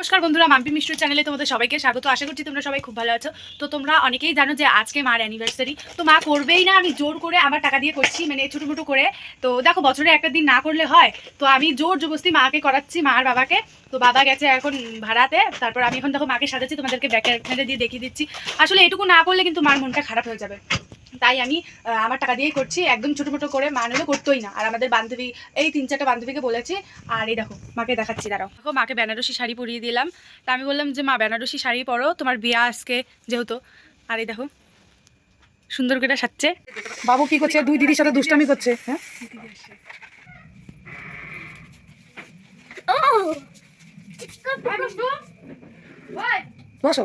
নমস্কার বন্ধুরা, মাম্পি মিষ্টুর চ্যানেলে তোমাদের সবাইকে স্বাগত। আশা করছি তোমরা সবাই খুব ভালো আছো। তো তোমরা অনেকেই জানো যে আজকে মার অ্যানিভার্সারি তো মা করবেই না, আমি জোর করে আমার টাকা দিয়ে করছি মানে ছোটো মোটো করে। তো দেখো, বছরে একটা দিন না করলে হয়। তো আমি জোর জবস্তি মাকে করাচ্ছি, মার বাবাকে। তো বাবা গেছে এখন ভাড়াতে, তারপর আমি এখন দেখো মাকে সাজাচ্ছি, তোমাদেরকে ব্যাকে দিয়ে দেখিয়ে দিচ্ছি। আসলে এটুকু না করলে কিন্তু মার মনটা খারাপ হয়ে যাবে। তাই আমি আমার টাকা দিয়েই করছি। একদম ছোটো মোটো করে মা নিলে করতোই না। আর আমাদের বান্ধবী এই তিন চারটা বান্ধবীকে বলেছি আর এই দেখো মাকে দেখাচ্ছি দাঁড়াও। দেখো মাকে বেনারসি শাড়ি পরিয়ে দিলাম। তা আমি বললাম যে মা বেনারসি শাড়ি পরো তোমার বিয়া আজকে যেহেতু। আর এই দেখো সুন্দর করে সাজছে। বাবু কি করছে? দুই দিদির সাথে দুষ্টামি করছে হ্যাঁ? বসো।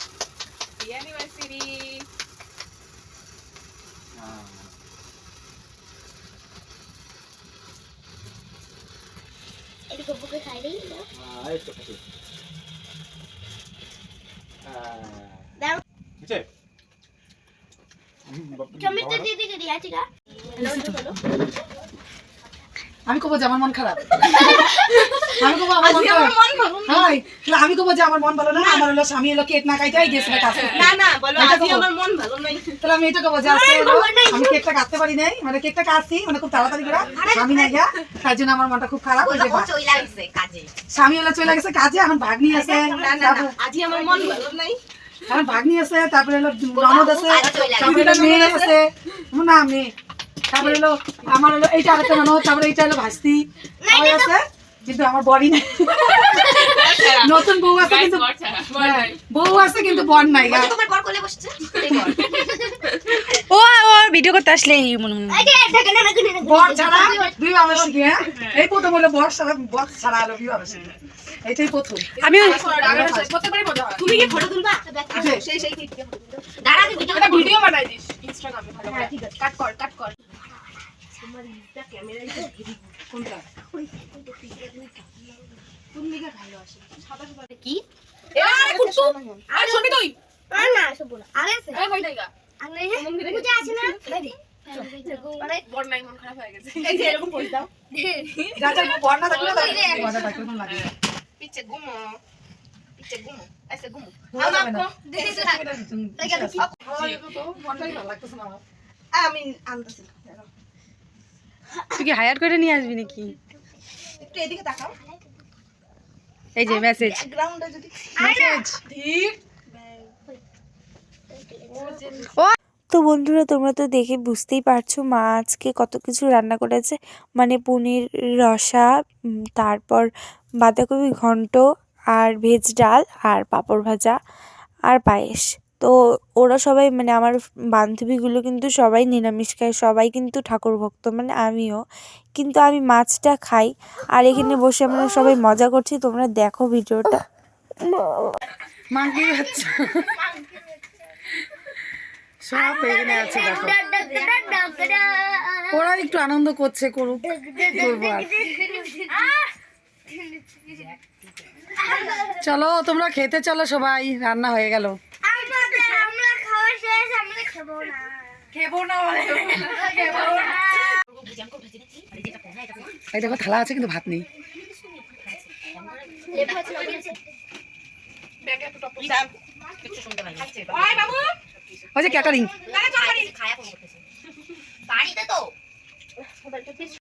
মিষ্টু নাও। হ্যাঁ কাটো আমি কব যে আমার মন খারাপ। আমি কব আমার মন খারাপ। হাই তাহলে আমি কব যে আমার মন ভালো না আমার হলো স্বামী হলো কেক না খাইতেই গেছে কাছে না না বলো আজকে আমার মন ভালো নাই। তাহলে আমি এটা কব যে আজকে আমি কেকটা কাটতে পারি নাই মানে কেকটা কাটছি মানে খুব তাড়াতাড়ি করে। স্বামী নাই গা তার জন্য আমার মনটা খুব খারাপ হয়ে বা- চলে লাগছে কাজে। স্বামী হলো চলে গেছে কাজে এখন ভাগ্নি আছে। না না আজকে আমার মন ভালো নাই। এখন ভাগ্নি আছে তারপরে হলো ননদ আছে গেছে। মেয়ে আছে। না মেয়ে তারপরে হলো আমার হলো এইটা আরেকটা ননদ তারপরে এইটা হলো ভাস্তি। আছে? কিন্তু আমার বড়ি নাই। নতুন বউ আছে কিন্তু হ্যাঁ, বউ আছে কিন্তু বর নাই বসছে? ও ও ভিডিও করতে মনে মনে। বর ছাড়া দুই বাবা শিখে হ্যাঁ? এই প্রথম হলো বর ছাড়া বর ছাড়া হলো বিবাহ শিখে এটাই প্রথম। আমি তুমি কি ফটো তুলবা? সেই সেই ঠিক দাঁড়া আমি ভিডিও ভিডিও বানাই দিস ইনস্টাগ্রামে ভালো করে ঠিক আছে কাট কর কাট কর তোমার ইনস্টা ক্যামেরা কোনটা তুমি কি? আরে কুটু আরে ছবি এই কই জায়গা বড় নাই মন খারাপ হয়ে গেছে। এই যে এরকম পয়সা দাও। যা যা বর না পিছে ঘুমো পিছে ঘুমো ঘুমো যাবে না। লাগতেছে না আমার। আমি আনতেছি। তুই কি হায়ার করে নিয়ে আসবি নাকি? একটু এদিকে তাকাও। এই যে মেসেজ যদি তো বন্ধুরা তোমরা তো দেখে বুঝতেই পারছ মা আজকে কত কিছু রান্না করেছে। মানে পনির রসা তারপর বাঁধাকপি ঘন্ট আর ভেজ ডাল আর পাঁপড় ভাজা আর পায়েস। তো ওরা সবাই মানে আমার বান্ধবীগুলো কিন্তু সবাই নিরামিষ খায়, সবাই কিন্তু ঠাকুর ভক্ত মানে আমিও। কিন্তু আমি মাছটা খাই আর এখানে বসে আমরা সবাই মজা করছি, তোমরা দেখো ভিডিওটা। ওরা একটু আনন্দ করছে, করুক, করব চলো, তোমরা খেতে চলো সবাই, রান্না হয়ে গেল। খেবো না। এই দেখো থালা আছে কিন্তু ভাত নেই। ওই যে ক্যাটারিং বাড়িতে তো।